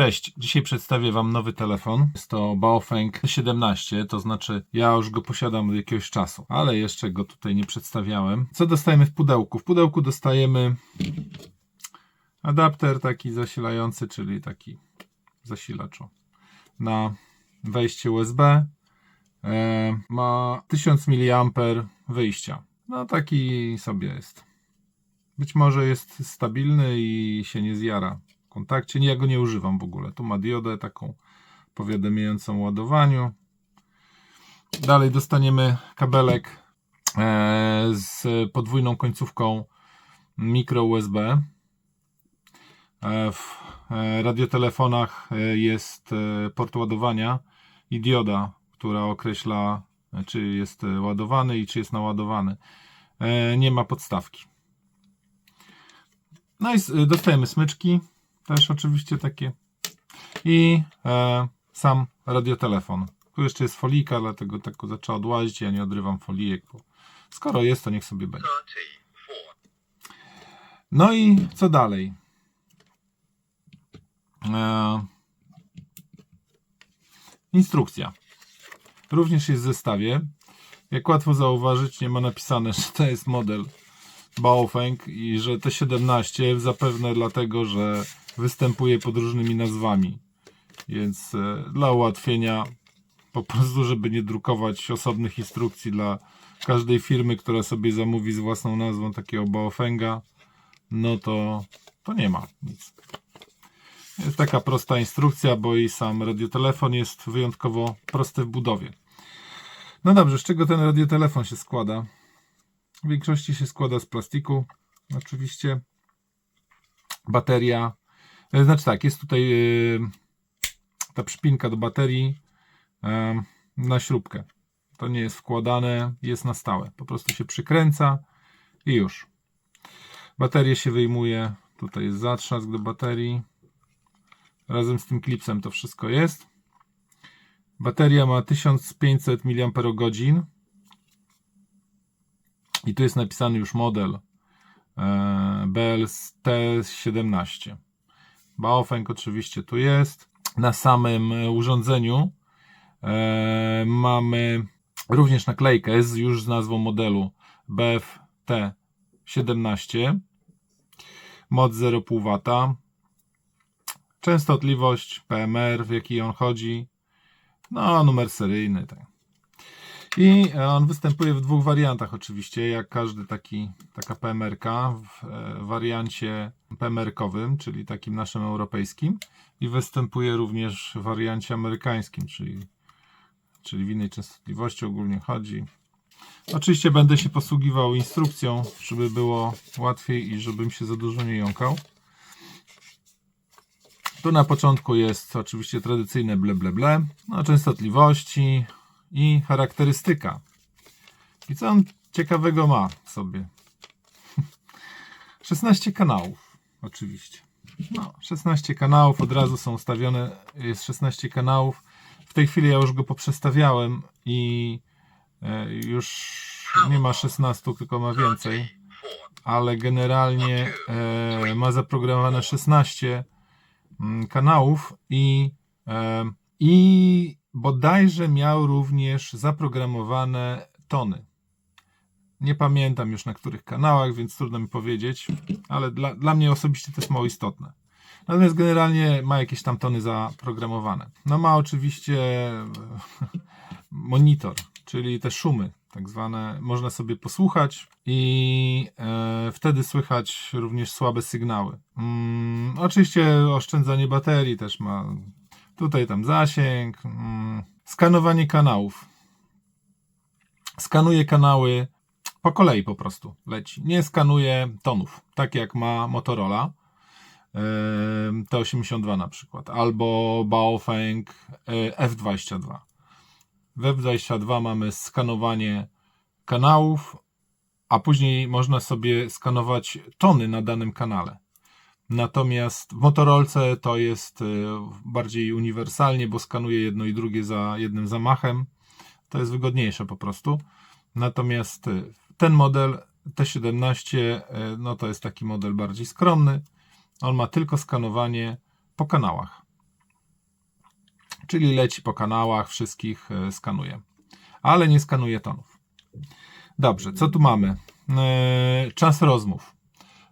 Cześć, dzisiaj przedstawię Wam nowy telefon. Jest to Baofeng 17, to znaczy ja już go posiadam od jakiegoś czasu, ale jeszcze go tutaj nie przedstawiałem. Co dostajemy w pudełku? W pudełku dostajemy adapter taki zasilający, czyli taki zasilacz na wejście USB. E, ma 1000 mAh wyjścia. No taki sobie jest. Być może jest stabilny i się nie zjara kontakcie. Ja go nie używam w ogóle. Tu ma diodę taką powiadamiającą o ładowaniu. Dalej dostaniemy kabelek e, z podwójną końcówką mikro USB. E, w e, radiotelefonach jest port ładowania i dioda, która określa, czy jest ładowany i czy jest naładowany. Nie ma podstawki. No i dostajemy smyczki, też oczywiście takie. I e, sam radiotelefon. Tu jeszcze jest folika, dlatego tak go zaczęła odłazić. Ja nie odrywam folijek, bo skoro jest, to niech sobie będzie. No i co dalej? E, instrukcja. Również jest w zestawie. Jak łatwo zauważyć, nie ma napisane, że to jest model Baofeng i że T17 zapewne dlatego, że występuje pod różnymi nazwami. Więc e, dla ułatwienia, po prostu, żeby nie drukować osobnych instrukcji dla każdej firmy, która sobie zamówi z własną nazwą takiego Baofenga, no to, to nie ma nic. Jest taka prosta instrukcja, bo i sam radiotelefon jest wyjątkowo prosty w budowie. No dobrze, z czego ten radiotelefon się składa? W większości się składa z plastiku, oczywiście. Bateria. E, Znaczy tak, jest tutaj e, ta przypinka do baterii e, na śrubkę. To nie jest wkładane, jest na stałe. Po prostu się przykręca i już. Baterię się wyjmuje. Tutaj jest zatrzask do baterii. Razem z tym klipsem to wszystko jest. Bateria ma 1500 mAh. I tu jest napisany już model e, BLT17. Baofeng oczywiście tu jest. Na samym e, urządzeniu e, mamy również naklejkę z, już z nazwą modelu BFT17. Moc 0,5 W. Częstotliwość PMR, w jakiej on chodzi. No, numer seryjny. Tak. I on występuje w dwóch wariantach oczywiście, jak każdy taki, taka PMR-ka w e, wariancie PMR-kowym, czyli takim naszym europejskim i występuje również w wariancie amerykańskim, czyli, czyli w innej częstotliwości ogólnie chodzi. Oczywiście będę się posługiwał instrukcją, żeby było łatwiej i żebym się za dużo nie jąkał. Tu na początku jest oczywiście tradycyjne ble ble ble, no, częstotliwości, i charakterystyka. I co on ciekawego ma sobie? 16 kanałów, oczywiście. No, 16 kanałów, od razu są ustawione, jest 16 kanałów. W tej chwili ja już go poprzestawiałem i e, już nie ma 16, tylko ma więcej. Ale generalnie e, ma zaprogramowane 16 mm, kanałów i, e, i bodajże miał również zaprogramowane tony. Nie pamiętam już na których kanałach, więc trudno mi powiedzieć, ale dla, dla mnie osobiście to jest mało istotne. Natomiast generalnie ma jakieś tam tony zaprogramowane. No ma oczywiście monitor, czyli te szumy, tak zwane, można sobie posłuchać i e, wtedy słychać również słabe sygnały. Mm, oczywiście oszczędzanie baterii też ma Tutaj tam zasięg, mm, skanowanie kanałów. Skanuje kanały po kolei po prostu leci. Nie skanuje tonów, tak jak ma Motorola em, T82 na przykład, albo Baofeng e, F22. W F22 mamy skanowanie kanałów, a później można sobie skanować tony na danym kanale. Natomiast w Motorolce to jest y, bardziej uniwersalnie, bo skanuje jedno i drugie za jednym zamachem. To jest wygodniejsze po prostu. Natomiast y, ten model T17 y, no to jest taki model bardziej skromny. On ma tylko skanowanie po kanałach. czyli leci po kanałach, wszystkich e, skanuje, ale nie skanuje tonów. Dobrze, co tu mamy? E, Czas rozmów.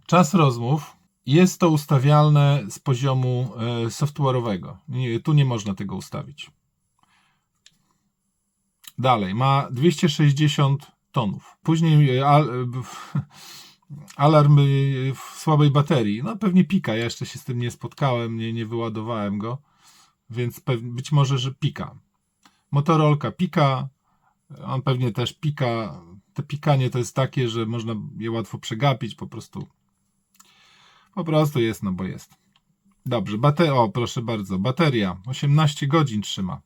Czas rozmów jest to ustawialne z poziomu e, software'owego. Tu nie można tego ustawić. Dalej, ma 260 tonów. Później e, al, e, alarm w słabej baterii. No pewnie pika, ja jeszcze się z tym nie spotkałem, nie, nie wyładowałem go, więc być może, że pika. Motorolka pika, on pewnie też pika. Te pikanie to jest takie, że można je łatwo przegapić, po prostu po prostu jest, no bo jest. Dobrze, bate o proszę bardzo, bateria 18 godzin trzyma.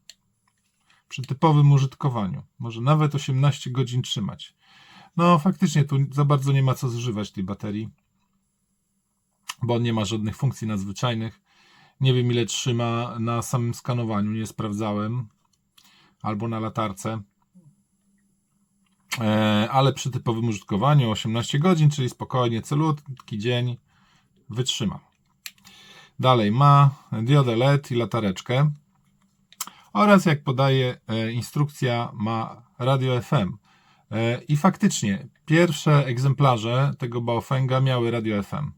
Przy typowym użytkowaniu. Może nawet 18 godzin trzymać. No faktycznie tu za bardzo nie ma co zużywać tej baterii, bo nie ma żadnych funkcji nadzwyczajnych. Nie wiem ile trzyma na samym skanowaniu, nie sprawdzałem. Albo na latarce. E, ale przy typowym użytkowaniu 18 godzin, czyli spokojnie, celutki dzień wytrzyma. Dalej ma diodę LED i latareczkę oraz jak podaje e, instrukcja ma radio FM. E, I faktycznie pierwsze egzemplarze tego Baofenga miały radio FM.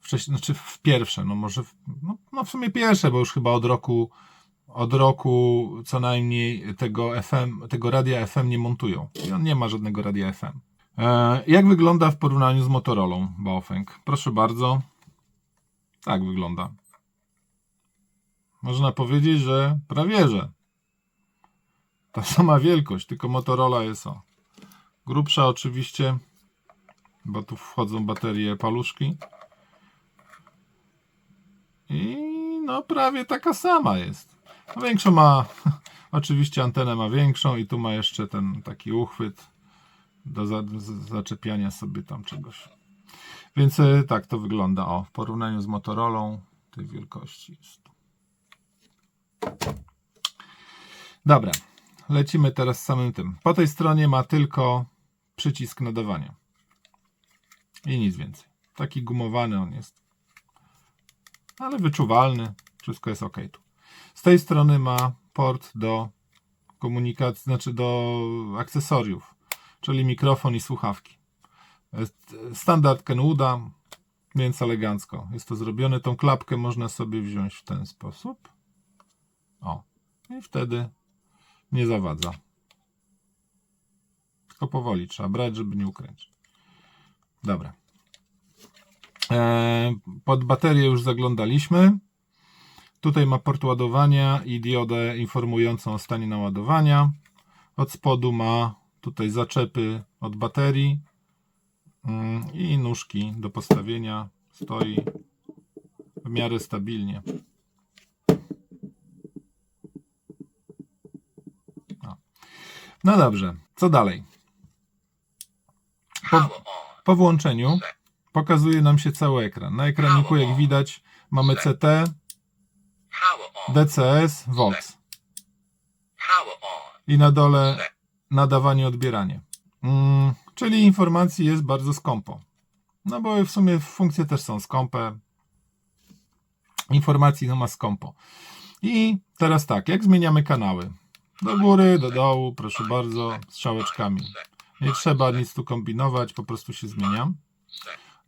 Wcześniej, znaczy w pierwsze, no może w, no, no w sumie pierwsze, bo już chyba od roku od roku co najmniej tego FM, tego radia FM nie montują. I on nie ma żadnego radia FM. E, jak wygląda w porównaniu z Motorolą Baofeng? Proszę bardzo. Tak wygląda. Można powiedzieć, że prawie że. Ta sama wielkość, tylko Motorola jest o. Grubsza oczywiście, bo tu wchodzą baterie paluszki. I no prawie taka sama jest. No, większą ma, oczywiście antenę ma większą i tu ma jeszcze ten taki uchwyt do zaczepiania sobie tam czegoś. Więc e, tak to wygląda. O, w porównaniu z Motorolą tej wielkości jest. Dobra, lecimy teraz z samym tym. Po tej stronie ma tylko przycisk nadawania. I nic więcej. Taki gumowany on jest. Ale wyczuwalny. Wszystko jest ok tu. Z tej strony ma port do komunikacji, znaczy do akcesoriów, czyli mikrofon i słuchawki. Standard Kenwooda, więc elegancko jest to zrobione. Tą klapkę można sobie wziąć w ten sposób. O, i wtedy nie zawadza. Tylko powoli trzeba brać, żeby nie ukręcić. Dobra. Eee, pod baterię już zaglądaliśmy. Tutaj ma port ładowania i diodę informującą o stanie naładowania. Od spodu ma tutaj zaczepy od baterii i nóżki do postawienia. Stoi w miarę stabilnie. No, dobrze, co dalej? Po, po włączeniu pokazuje nam się cały ekran. Na ekraniku, jak widać, mamy CT. DCS, Vox i na dole nadawanie, odbieranie. Mm, czyli informacji jest bardzo skąpo. No bo w sumie funkcje też są skąpe. Informacji no ma skąpo. I teraz tak, jak zmieniamy kanały? Do góry, do dołu, proszę bardzo, strzałeczkami. Nie trzeba nic tu kombinować, po prostu się zmienia.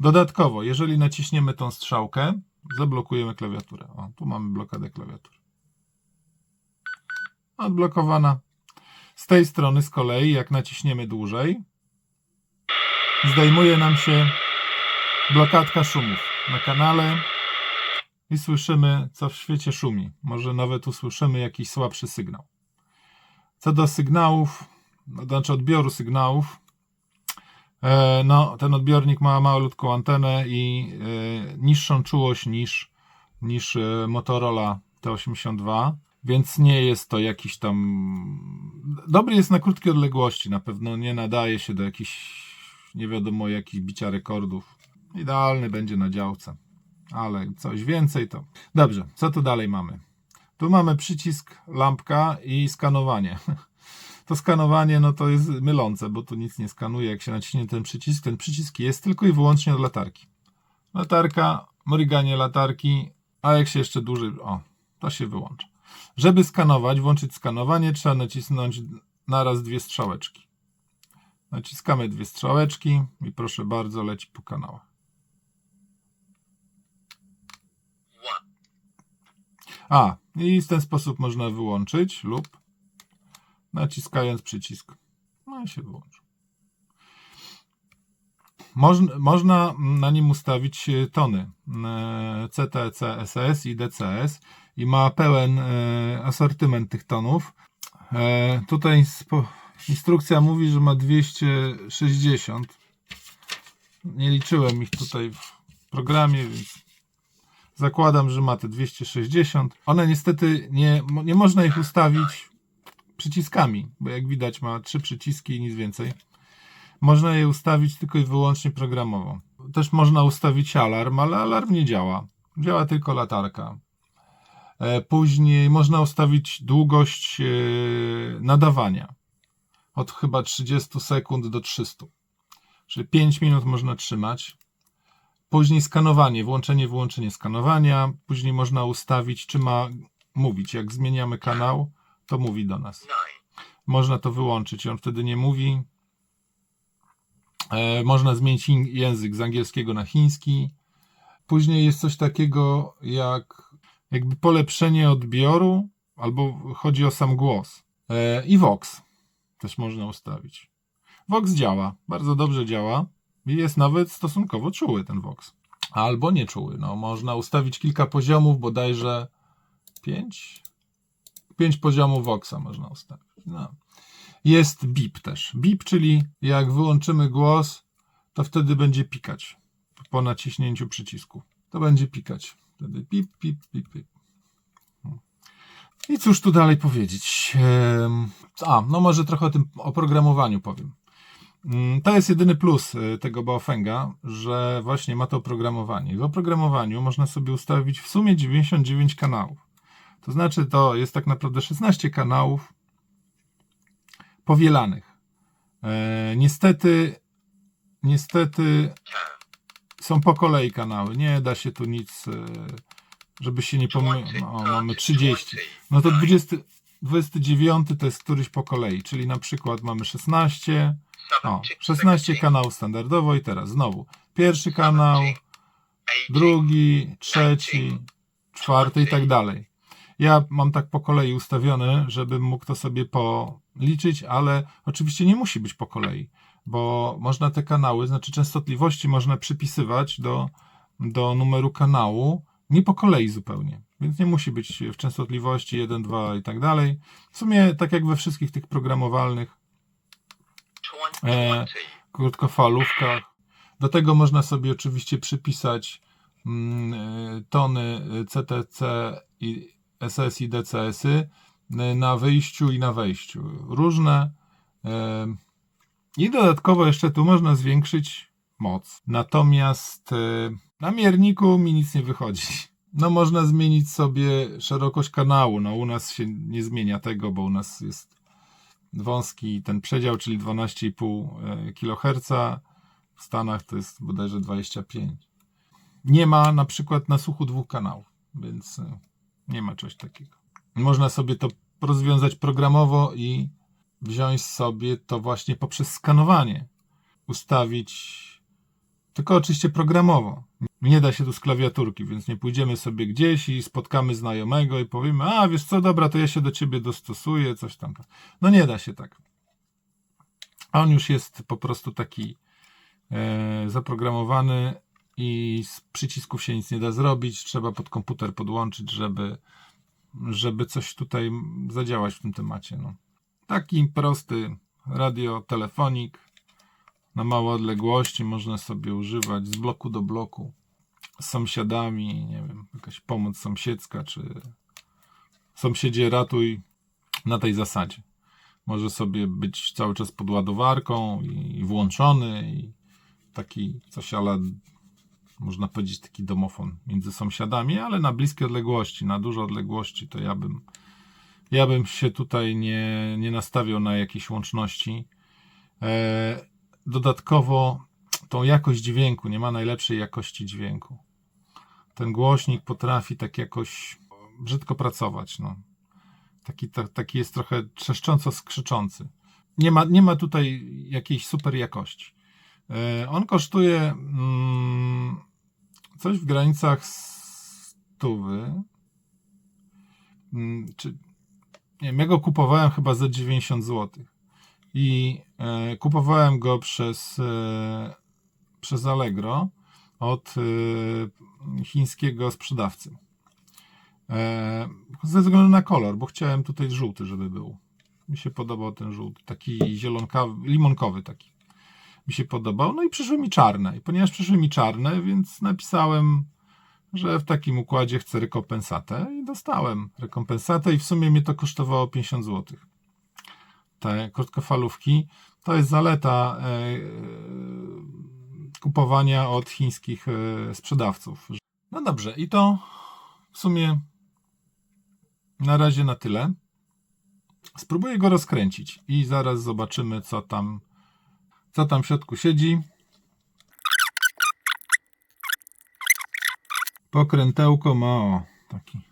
Dodatkowo, jeżeli naciśniemy tą strzałkę, zablokujemy klawiaturę. O, tu mamy blokadę klawiatury. Odblokowana. Z tej strony z kolei, jak naciśniemy dłużej, zdejmuje nam się blokadka szumów na kanale i słyszymy, co w świecie szumi. Może nawet usłyszymy jakiś słabszy sygnał. Co do sygnałów, no, znaczy odbioru sygnałów, e, no, ten odbiornik ma malutką antenę i e, niższą czułość niż, niż e, Motorola T82, więc nie jest to jakiś tam. Dobry jest na krótkie odległości, na pewno nie nadaje się do jakichś, nie wiadomo, jakichś bicia rekordów. Idealny będzie na działce, ale coś więcej to. Dobrze, co tu dalej mamy? Tu mamy przycisk, lampka i skanowanie. To skanowanie no to jest mylące, bo tu nic nie skanuje. Jak się naciśnie ten przycisk, ten przycisk jest tylko i wyłącznie od latarki. Latarka, mryganie latarki, a jak się jeszcze dłużej, o, to się wyłącza. Żeby skanować, włączyć skanowanie, trzeba nacisnąć naraz dwie strzałeczki. Naciskamy dwie strzałeczki i proszę bardzo, leci po kanałach. A, i w ten sposób można wyłączyć lub naciskając przycisk. No i się wyłączy. Można, można na nim ustawić tony e, CTC, SS i DCS i ma pełen e, asortyment tych tonów. E, Tutaj instrukcja mówi, że ma 260. Nie liczyłem ich tutaj w programie, więc Zakładam, że ma te 260. One niestety nie, nie można ich ustawić przyciskami, bo jak widać ma trzy przyciski i nic więcej. Można je ustawić tylko i wyłącznie programowo. Też można ustawić alarm, ale alarm nie działa. Działa tylko latarka. E, Później można ustawić długość e, nadawania od chyba 30 sekund do 300. Czyli 5 minut można trzymać. Później skanowanie, włączenie, wyłączenie skanowania. Później można ustawić, czy ma mówić. Jak zmieniamy kanał, to mówi do nas. Można to wyłączyć, on wtedy nie mówi. E, można zmienić język z angielskiego na chiński. Później jest coś takiego jak jakby polepszenie odbioru, albo chodzi o sam głos. E, I Vox też można ustawić. Vox działa, bardzo dobrze działa. I jest nawet stosunkowo czuły ten Vox. Albo nie czuły. No, można ustawić kilka poziomów, bodajże pięć. Pięć poziomów Voxa można ustawić. No. Jest bip też. Bip, czyli jak wyłączymy głos, to wtedy będzie pikać po naciśnięciu przycisku. To będzie pikać. Wtedy pip, pip, pip, pip. I cóż tu dalej powiedzieć? A, no może trochę o tym oprogramowaniu powiem. Mm, To jest jedyny plus y, tego Baofenga, że właśnie ma to oprogramowanie. W oprogramowaniu można sobie ustawić w sumie 99 kanałów. To znaczy, to jest tak naprawdę 16 kanałów powielanych. E, niestety, niestety są po kolei kanały. Nie da się tu nic, e, żeby się nie pomylić. O, mamy thirty, 30. twenty, No to nine, 20, 29 to jest któryś po kolei, czyli na przykład mamy 16, o, seventeen, 16 sixteen, kanałów standardowo i teraz znowu. Pierwszy kanał, drugi, trzeci, czwarty i tak dalej. Ja mam tak po kolei ustawione, żebym mógł to sobie policzyć, ale oczywiście nie musi być po kolei, bo można te kanały, znaczy częstotliwości można przypisywać do, do numeru kanału nie po kolei zupełnie. Więc nie musi być w częstotliwości 1, 2 i tak dalej. W sumie tak jak we wszystkich tych programowalnych E, krótkofalówkach. Do tego można sobie oczywiście przypisać mm, e, tony CTC i SS i DCS-y y na wyjściu i na wejściu. Różne. e, I dodatkowo jeszcze tu można zwiększyć moc. Natomiast e, na mierniku mi nic nie wychodzi. No można zmienić sobie szerokość kanału. No u nas się nie zmienia tego, bo u nas jest wąski ten przedział, czyli 12,5 kHz. W Stanach to jest bodajże 25. Nie ma na przykład na słuchu dwóch kanałów, więc e, nie ma czegoś takiego. Można sobie to rozwiązać programowo i wziąć sobie to właśnie poprzez skanowanie. Ustawić tylko oczywiście programowo. Nie da się tu z klawiaturki, więc nie pójdziemy sobie gdzieś i spotkamy znajomego i powiemy, a wiesz co, dobra, to ja się do ciebie dostosuję, coś tam. No nie da się tak. A on już jest po prostu taki e, zaprogramowany i z przycisków się nic nie da zrobić. Trzeba pod komputer podłączyć, żeby, żeby coś tutaj zadziałać w tym temacie. No. Taki prosty radiotelefonik na małe odległości można sobie używać z bloku do bloku z sąsiadami, nie wiem, jakaś pomoc sąsiedzka, czy sąsiedzie ratuj na tej zasadzie. Może sobie być cały czas pod ładowarką i włączony i taki coś ale można powiedzieć taki domofon między sąsiadami, ale na bliskie odległości, na duże odległości to ja bym ja bym się tutaj nie, nie nastawiał na jakieś łączności. E, dodatkowo tą jakość dźwięku, nie ma najlepszej jakości dźwięku. Ten głośnik potrafi tak jakoś brzydko pracować. No. Taki, ta, taki jest trochę trzeszcząco skrzyczący. Nie ma, nie ma tutaj jakiejś super jakości. E, On kosztuje mm, coś w granicach stówy. Mm, Czy, nie wiem, ja go kupowałem chyba za 90 zł. I e, kupowałem go przez, e, przez Allegro od e, chińskiego sprzedawcy. Ze względu na kolor, bo chciałem tutaj żółty, żeby był. Mi się podobał ten żółty, taki zielonkawy, limonkowy taki. Mi się podobał. No i przyszły mi czarne. I ponieważ przyszły mi czarne, więc napisałem, że w takim układzie chcę rekompensatę i dostałem rekompensatę i w sumie mnie to kosztowało 50 zł. Te krótkofalówki to jest zaleta e, e, kupowania od chińskich e, sprzedawców. No dobrze, i to w sumie na razie na tyle. Spróbuję go rozkręcić i zaraz zobaczymy, co tam, co tam w środku siedzi. Pokrętełko ma o, taki.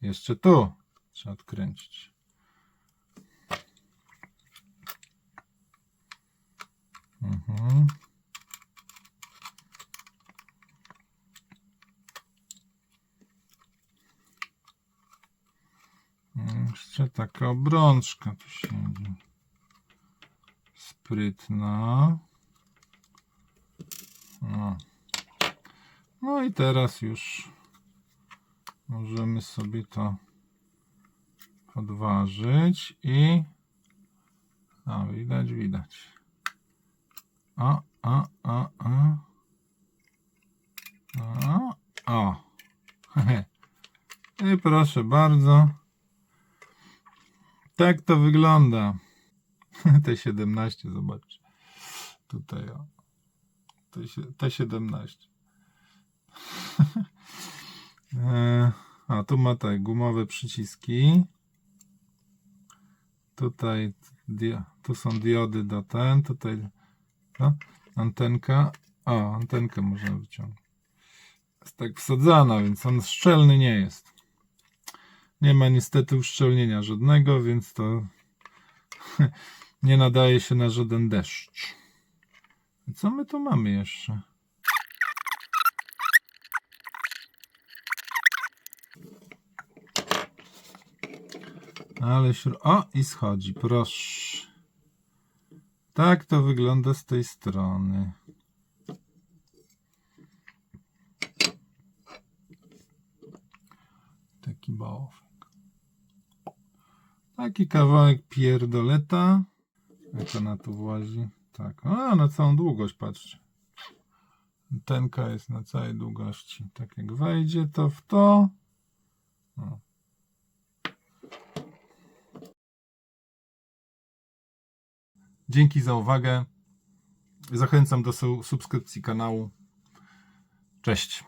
Jeszcze tu trzeba odkręcić. Mhm. Jeszcze taka obrączka tu siedzi. Sprytna. No. no i teraz już możemy sobie to podważyć i a widać, widać. O, o, o, o. O, o. I proszę bardzo. Tak to wygląda. T17, zobacz. Tutaj o. T- T17. E, A tu ma tak, gumowe przyciski. Tutaj tu są diody do ten, tutaj no, antenka. O, antenkę można wyciągnąć. Jest tak wsadzana, więc on szczelny nie jest. Nie ma niestety uszczelnienia żadnego, więc to nie nadaje się na żaden deszcz. Co my tu mamy jeszcze? Ale śru... O, i schodzi, proszę. Tak to wygląda z tej strony. Taki bałofek. Taki kawałek pierdoleta. Jak ona tu włazi? Tak. A, na całą długość, patrzcie. Tenka jest na całej długości. Tak jak wejdzie to w to. O. Dzięki za uwagę. Zachęcam do su- subskrypcji kanału. Cześć.